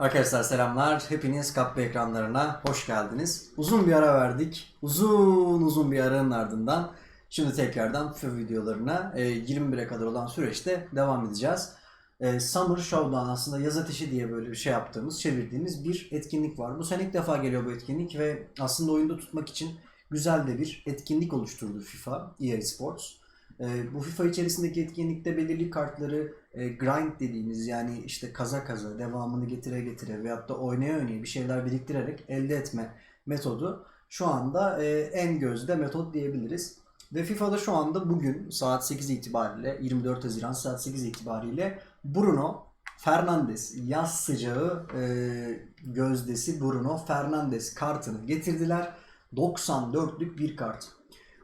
Arkadaşlar selamlar. Hepiniz kapı ekranlarına hoş geldiniz. Uzun bir ara verdik. Uzun uzun bir aranın ardından şimdi tekrardan FIFA videolarına e, 21'e kadar olan süreçte devam edeceğiz. E, Summer Show'dan aslında yaz ateşi diye böyle bir şey yaptığımız, çevirdiğimiz bir etkinlik var. Bu sene ilk defa geliyor bu etkinlik ve aslında oyunda tutmak için güzel de bir etkinlik oluşturdu FIFA, EA Sports. E, bu FIFA içerisindeki etkinlikte belirli kartları e, grind dediğimiz yani işte kaza kaza devamını getire getire veyahut da oynaya oynaya bir şeyler biriktirerek elde etme metodu şu anda e, en gözde metot diyebiliriz. Ve FIFA'da şu anda bugün saat 8 itibariyle 24 Haziran saat 8 itibariyle Bruno Fernandes yaz sıcağı e, gözdesi Bruno Fernandes kartını getirdiler. 94'lük bir kart.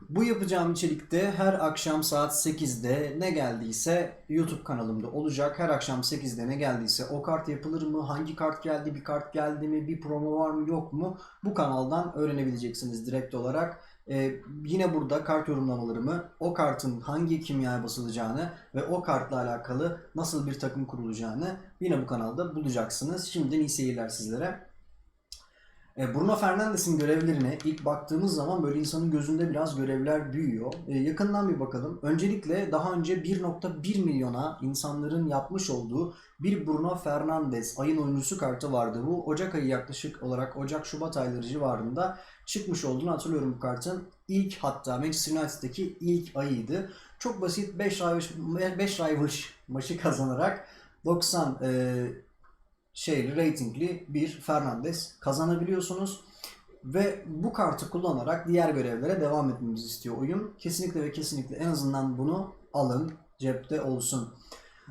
Bu yapacağım içerikte her akşam saat 8'de ne geldiyse YouTube kanalımda olacak. Her akşam 8'de ne geldiyse o kart yapılır mı? Hangi kart geldi? Bir kart geldi mi? Bir promo var mı? Yok mu? Bu kanaldan öğrenebileceksiniz direkt olarak. Ee, yine burada kart yorumlamalarımı, o kartın hangi kimyaya basılacağını ve o kartla alakalı nasıl bir takım kurulacağını yine bu kanalda bulacaksınız. Şimdiden iyi seyirler sizlere. E, Bruno Fernandes'in görevlerine ilk baktığımız zaman böyle insanın gözünde biraz görevler büyüyor. E, yakından bir bakalım. Öncelikle daha önce 1.1 milyona insanların yapmış olduğu bir Bruno Fernandes ayın oyuncusu kartı vardı. Bu Ocak ayı yaklaşık olarak Ocak-Şubat ayları civarında çıkmış olduğunu hatırlıyorum bu kartın. İlk hatta Manchester United'daki ilk ayıydı. Çok basit 5 rivals, 5 rivals maçı kazanarak 90 e, şeyli ratingli bir Fernandes kazanabiliyorsunuz. Ve bu kartı kullanarak diğer görevlere devam etmemizi istiyor oyun. Kesinlikle ve kesinlikle en azından bunu alın. Cepte olsun.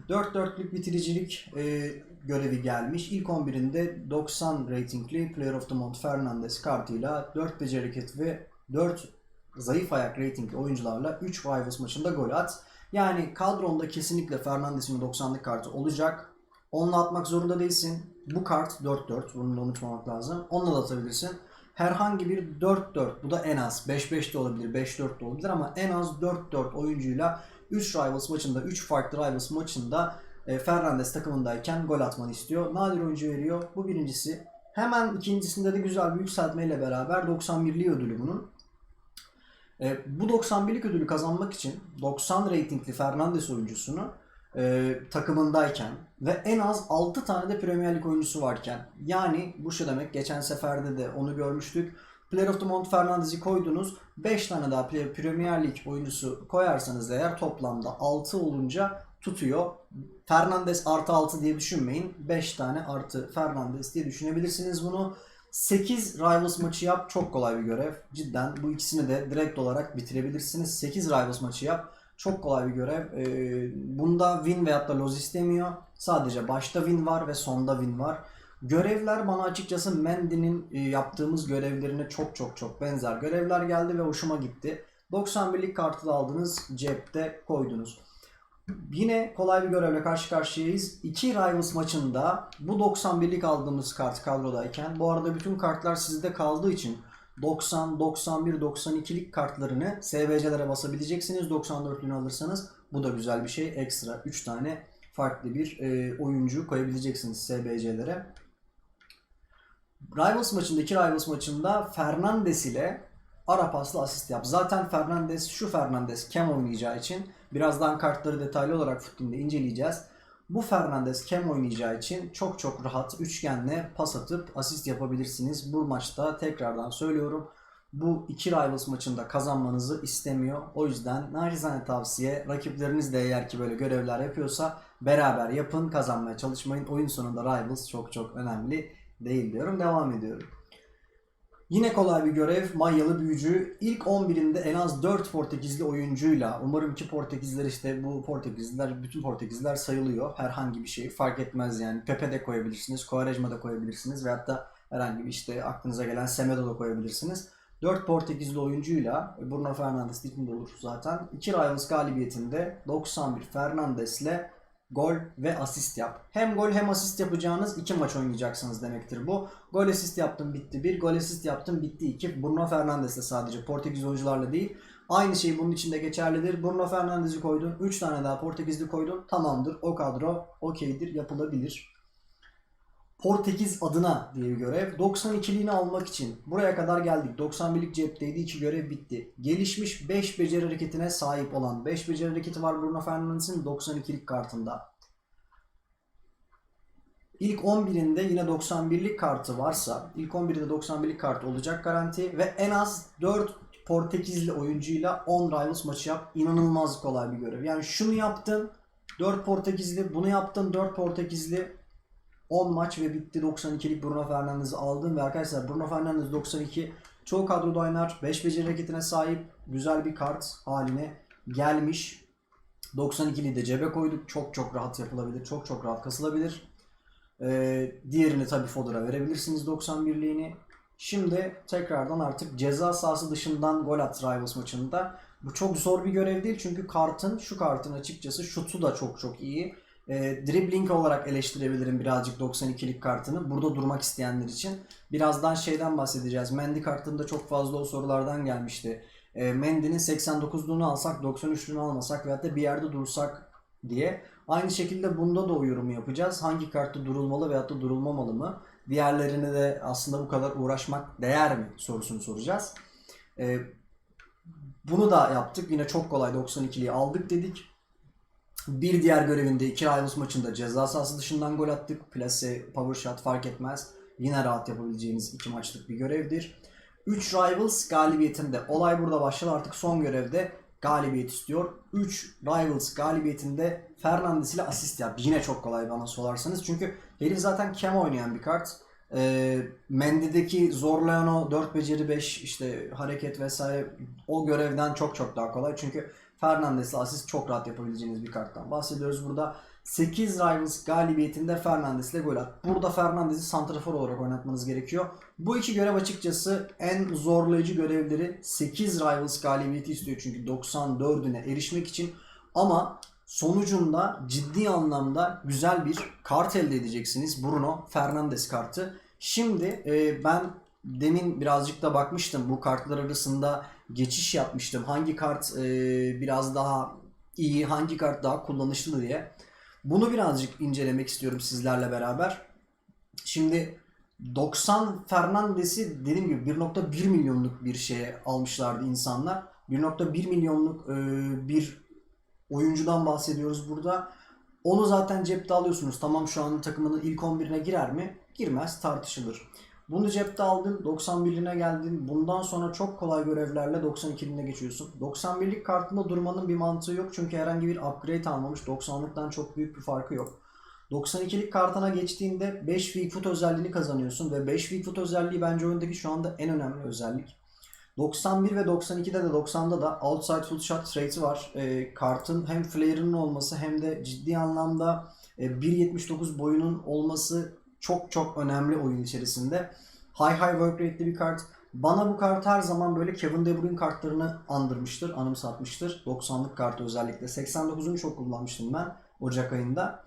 4-4'lük bitiricilik e, görevi gelmiş. İlk 11'inde 90 ratingli Player of the Month Fernandes kartıyla 4 beceri ve 4 zayıf ayak ratingli oyuncularla 3 Rivals maçında gol at. Yani kadronda kesinlikle Fernandes'in 90'lık kartı olacak. Onunla atmak zorunda değilsin. Bu kart 4-4. Bunu da unutmamak lazım. Onunla da atabilirsin. Herhangi bir 4-4. Bu da en az. 5-5 de olabilir. 5-4 de olabilir ama en az 4-4 oyuncuyla 3 Rivals maçında, 3 farklı Rivals maçında e, Fernandes takımındayken gol atmanı istiyor. Nadir oyuncu veriyor. Bu birincisi. Hemen ikincisinde de güzel bir yükseltmeyle beraber 91'li ödülü bunun. E, bu 91'lik ödülü kazanmak için 90 ratingli Fernandes oyuncusunu e, takımındayken ve en az 6 tane de Premier Lig oyuncusu varken yani bu şu demek geçen seferde de onu görmüştük. Player of the Month Fernandes'i koydunuz. 5 tane daha Premier Lig oyuncusu koyarsanız eğer toplamda 6 olunca tutuyor. Fernandes artı 6 diye düşünmeyin. 5 tane artı Fernandes diye düşünebilirsiniz bunu. 8 Rivals maçı yap çok kolay bir görev. Cidden bu ikisini de direkt olarak bitirebilirsiniz. 8 Rivals maçı yap. Çok kolay bir görev. Ee, bunda win veyahut da loz istemiyor. Sadece başta win var ve sonda win var. Görevler bana açıkçası Mendy'nin e, yaptığımız görevlerine çok çok çok benzer görevler geldi ve hoşuma gitti. 91'lik kartı da aldınız, cepte koydunuz. Yine kolay bir görevle karşı karşıyayız. İki Rivals maçında bu 91'lik aldığımız kart kadrodayken bu arada bütün kartlar sizde kaldığı için 90, 91, 92'lik kartlarını SBC'lere basabileceksiniz 94'lüğünü alırsanız. Bu da güzel bir şey. Ekstra 3 tane farklı bir e, oyuncu koyabileceksiniz SBC'lere. Rivals maçında, iki Rivals maçında Fernandes ile ara paslı asist yap. Zaten Fernandes, şu Fernandes Kem oynayacağı için birazdan kartları detaylı olarak futbolda inceleyeceğiz. Bu Fernandes Kem oynayacağı için çok çok rahat üçgenle pas atıp asist yapabilirsiniz. Bu maçta tekrardan söylüyorum. Bu iki Rivals maçında kazanmanızı istemiyor. O yüzden naçizane tavsiye rakipleriniz de eğer ki böyle görevler yapıyorsa beraber yapın kazanmaya çalışmayın. Oyun sonunda Rivals çok çok önemli değil diyorum. Devam ediyorum. Yine kolay bir görev. Manyalı büyücü. İlk 11'inde en az 4 Portekizli oyuncuyla umarım ki Portekizler işte bu Portekizliler bütün Portekizliler sayılıyor. Herhangi bir şey fark etmez yani. Pepe de koyabilirsiniz. Quaresma da koyabilirsiniz. Veyahut da herhangi bir işte aklınıza gelen Semedo da koyabilirsiniz. 4 Portekizli oyuncuyla Bruno Fernandes dikinde olur zaten. 2 Rivals galibiyetinde 91 Fernandes'le gol ve asist yap. Hem gol hem asist yapacağınız iki maç oynayacaksınız demektir bu. Gol asist yaptım bitti 1, gol asist yaptım bitti 2. Bruno Fernandes'le sadece Portekiz oyuncularla değil. Aynı şey bunun içinde geçerlidir. Bruno Fernandes'i koydun, 3 tane daha Portekizli koydun. Tamamdır. O kadro okeydir, yapılabilir. Portekiz adına diye bir görev. 92'liğini almak için buraya kadar geldik. 91'lik cepteydi. iki görev bitti. Gelişmiş 5 beceri hareketine sahip olan 5 beceri hareketi var Bruno Fernandes'in 92'lik kartında. İlk 11'inde yine 91'lik kartı varsa ilk 11'de 91'lik kart olacak garanti ve en az 4 Portekizli oyuncuyla 10 Rivals maçı yap. İnanılmaz kolay bir görev. Yani şunu yaptın 4 Portekizli, bunu yaptın 4 Portekizli 10 maç ve bitti 92'lik Bruno Fernandes'i aldın ve arkadaşlar Bruno Fernandes 92 çoğu kadroda oynar. 5 beceri hareketine sahip güzel bir kart haline gelmiş. 92'liyi de cebe koyduk. Çok çok rahat yapılabilir. Çok çok rahat kasılabilir. Ee, diğerini tabii Fodor'a verebilirsiniz 91'liğini. Şimdi tekrardan artık ceza sahası dışından gol at Rivals maçında. Bu çok zor bir görev değil çünkü kartın şu kartın açıkçası şutu da çok çok iyi. E, dribbling olarak eleştirebilirim birazcık 92'lik kartını. Burada durmak isteyenler için. Birazdan şeyden bahsedeceğiz. Mendy kartında çok fazla o sorulardan gelmişti. E, Mendy'nin 89'luğunu alsak 93'lüğünü almasak veyahut da bir yerde dursak diye. Aynı şekilde bunda da o yorumu yapacağız. Hangi kartta durulmalı veyahut da durulmamalı mı? Diğerlerine de aslında bu kadar uğraşmak değer mi sorusunu soracağız. E, bunu da yaptık. Yine çok kolay 92'liyi aldık dedik. Bir diğer görevinde iki Rivals maçında ceza sahası dışından gol attık. Plase, power shot fark etmez. Yine rahat yapabileceğiniz iki maçlık bir görevdir. 3 Rivals galibiyetinde olay burada başladı. Artık son görevde galibiyet istiyor. 3 Rivals galibiyetinde Fernandes ile asist yap. Yine çok kolay bana sorarsanız. Çünkü herif zaten kem oynayan bir kart. E, Mendy'deki zorlayan o 4 beceri 5 işte hareket vesaire o görevden çok çok daha kolay. Çünkü Fernandes'le asist çok rahat yapabileceğiniz bir karttan bahsediyoruz burada. 8 Rivals galibiyetinde Fernandes'le gol at. Burada Fernandes'i santrafor olarak oynatmanız gerekiyor. Bu iki görev açıkçası en zorlayıcı görevleri 8 Rivals galibiyeti istiyor çünkü 94'üne erişmek için. Ama sonucunda ciddi anlamda güzel bir kart elde edeceksiniz. Bruno Fernandes kartı. Şimdi e, ben demin birazcık da bakmıştım bu kartlar arasında geçiş yapmıştım. Hangi kart e, biraz daha iyi, hangi kart daha kullanışlı diye. Bunu birazcık incelemek istiyorum sizlerle beraber. Şimdi 90 Fernandes'i dediğim gibi 1.1 milyonluk bir şeye almışlardı insanlar. 1.1 milyonluk e, bir oyuncudan bahsediyoruz burada. Onu zaten cepte alıyorsunuz. Tamam şu an takımının ilk 11'ine girer mi? Girmez tartışılır. Bunu cepte aldın, 91'ine geldin. Bundan sonra çok kolay görevlerle 92'line geçiyorsun. 91'lik kartında durmanın bir mantığı yok çünkü herhangi bir upgrade almamış. 90'lıktan çok büyük bir farkı yok. 92'lik kartına geçtiğinde 5 weak foot özelliğini kazanıyorsun ve 5 weak foot özelliği bence oyundaki şu anda en önemli özellik. 91 ve 92'de de 90'da da outside full shot trade'i var. E, kartın hem flare'ının olması hem de ciddi anlamda e, 1.79 boyunun olması çok çok önemli oyun içerisinde. High high work rate'li bir kart. Bana bu kart her zaman böyle Kevin De Bruyne kartlarını andırmıştır, anımsatmıştır. 90'lık kartı özellikle. 89'unu çok kullanmıştım ben Ocak ayında.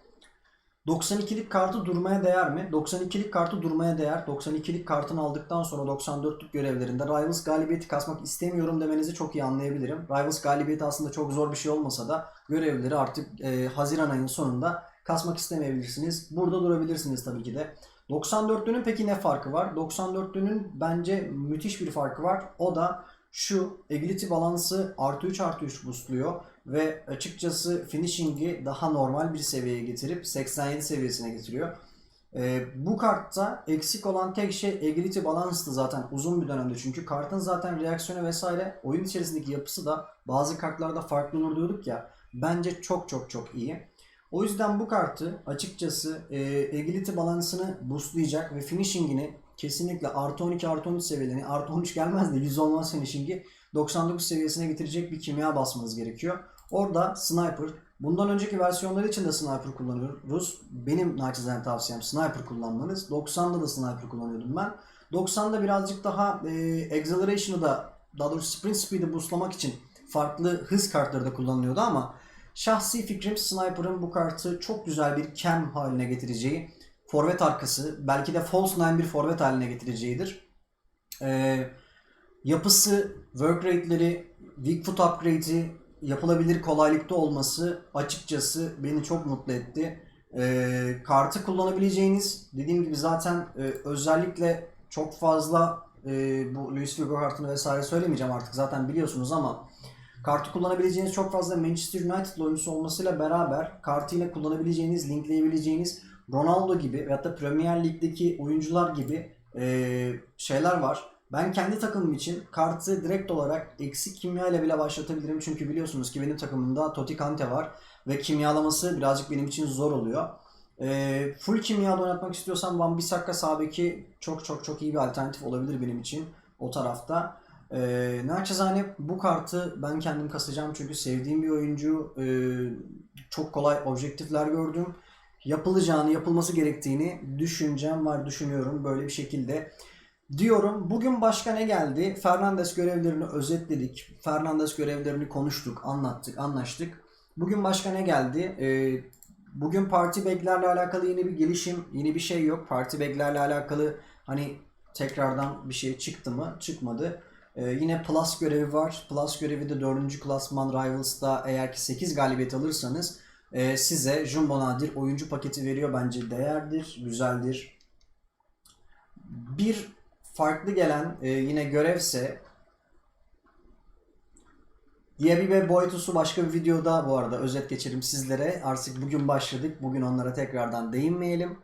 92'lik kartı durmaya değer mi? 92'lik kartı durmaya değer. 92'lik kartını aldıktan sonra 94'lük görevlerinde Rivals galibiyeti kasmak istemiyorum demenizi çok iyi anlayabilirim. Rivals galibiyeti aslında çok zor bir şey olmasa da görevleri artık e, Haziran ayının sonunda kasmak istemeyebilirsiniz. Burada durabilirsiniz tabii ki de. 94'lünün peki ne farkı var? 94'lünün bence müthiş bir farkı var. O da şu agility balansı artı 3 artı 3 boostluyor ve açıkçası finishing'i daha normal bir seviyeye getirip 87 seviyesine getiriyor. Ee, bu kartta eksik olan tek şey agility balance'tı zaten uzun bir dönemde çünkü kartın zaten reaksiyonu vesaire oyun içerisindeki yapısı da bazı kartlarda farklı olur diyorduk ya bence çok çok çok iyi. O yüzden bu kartı açıkçası e, agility balansını boostlayacak ve finishing'ini kesinlikle artı 12 artı 13 seviyelerini artı 13 gelmez de 100 olmaz finishing'i 99 seviyesine getirecek bir kimya basmanız gerekiyor. Orada sniper bundan önceki versiyonları için de sniper kullanıyoruz. Benim naçizane tavsiyem sniper kullanmanız. 90'da da sniper kullanıyordum ben. 90'da birazcık daha e, acceleration'ı da daha doğrusu sprint speed'i boostlamak için farklı hız kartları da kullanılıyordu ama Şahsi fikrim Sniper'ın bu kartı çok güzel bir cam haline getireceği, forvet arkası, belki de false nine bir forvet haline getireceğidir. Ee, yapısı, work rate'leri, weak foot upgrade'i yapılabilir kolaylıkta olması açıkçası beni çok mutlu etti. E, kartı kullanabileceğiniz dediğim gibi zaten e, özellikle çok fazla e, bu Luis Figo kartını vesaire söylemeyeceğim artık zaten biliyorsunuz ama kartı kullanabileceğiniz çok fazla Manchester United oyuncusu olmasıyla beraber kartı yine kullanabileceğiniz, linkleyebileceğiniz Ronaldo gibi veyahut da Premier Lig'deki oyuncular gibi e, şeyler var. Ben kendi takımım için kartı direkt olarak eksik kimya ile bile başlatabilirim. Çünkü biliyorsunuz ki benim takımımda Totti Kante var. Ve kimyalaması birazcık benim için zor oluyor. E, full kimyada oynatmak istiyorsam Van Bissaka sağ beki çok çok çok iyi bir alternatif olabilir benim için o tarafta. E, naçizane bu kartı ben kendim kasacağım çünkü sevdiğim bir oyuncu. E, çok kolay objektifler gördüm. Yapılacağını, yapılması gerektiğini düşüncem var, düşünüyorum böyle bir şekilde diyorum. Bugün başka ne geldi? Fernandes görevlerini özetledik. Fernandes görevlerini konuştuk, anlattık, anlaştık. Bugün başka ne geldi? Ee, bugün parti bag'lerle alakalı yeni bir gelişim, yeni bir şey yok. Parti bag'lerle alakalı hani tekrardan bir şey çıktı mı? Çıkmadı. Ee, yine Plus görevi var. Plus görevi de 4. klasman Rivals'ta eğer ki 8 galibiyet alırsanız e, size Jumbo Nadir oyuncu paketi veriyor. Bence değerdir, güzeldir. Bir farklı gelen e, yine görevse Diaby ve Boytus'u başka bir videoda bu arada özet geçelim sizlere. Artık bugün başladık. Bugün onlara tekrardan değinmeyelim.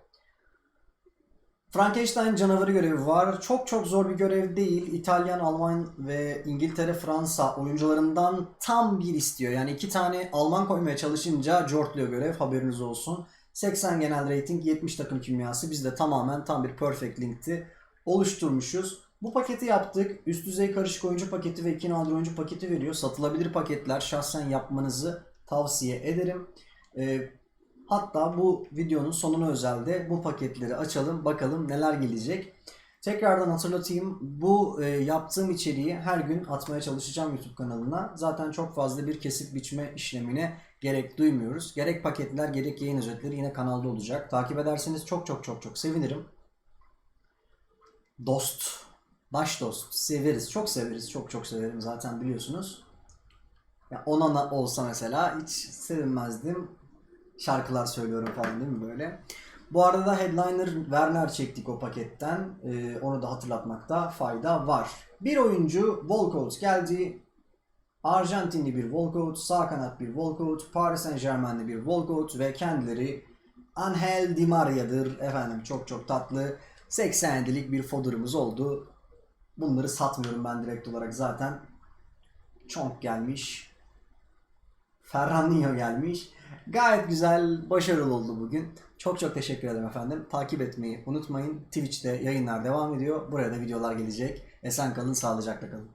Frankenstein canavarı görevi var. Çok çok zor bir görev değil. İtalyan, Alman ve İngiltere, Fransa oyuncularından tam bir istiyor. Yani iki tane Alman koymaya çalışınca cortluyor görev. Haberiniz olsun. 80 genel rating, 70 takım kimyası. Biz de tamamen tam bir perfect linkti oluşturmuşuz. Bu paketi yaptık. Üst düzey karışık oyuncu paketi ve 2 nadir oyuncu paketi veriyor. Satılabilir paketler şahsen yapmanızı tavsiye ederim. Ee, hatta bu videonun sonuna özelde bu paketleri açalım. Bakalım neler gelecek. Tekrardan hatırlatayım. Bu e, yaptığım içeriği her gün atmaya çalışacağım YouTube kanalına. Zaten çok fazla bir kesip biçme işlemine gerek duymuyoruz. Gerek paketler gerek yayın özetleri yine kanalda olacak. Takip ederseniz çok çok çok çok sevinirim. Dost. Baş dost. Severiz. Çok severiz. Çok çok severim zaten biliyorsunuz. Ya ona na- olsa mesela hiç sevinmezdim. Şarkılar söylüyorum falan değil mi böyle. Bu arada da Headliner Werner çektik o paketten. Ee, onu da hatırlatmakta fayda var. Bir oyuncu Volkot geldi. Arjantinli bir Volkot, sağ kanat bir Volkot, Paris Saint Germain'li bir Volkot ve kendileri Angel Di Maria'dır. Efendim çok çok tatlı. 87'lik bir fodurumuz oldu. Bunları satmıyorum ben direkt olarak zaten. Çok gelmiş. Ferrandinho gelmiş. Gayet güzel, başarılı oldu bugün. Çok çok teşekkür ederim efendim. Takip etmeyi unutmayın. Twitch'te yayınlar devam ediyor. Buraya da videolar gelecek. Esen kalın, sağlıcakla kalın.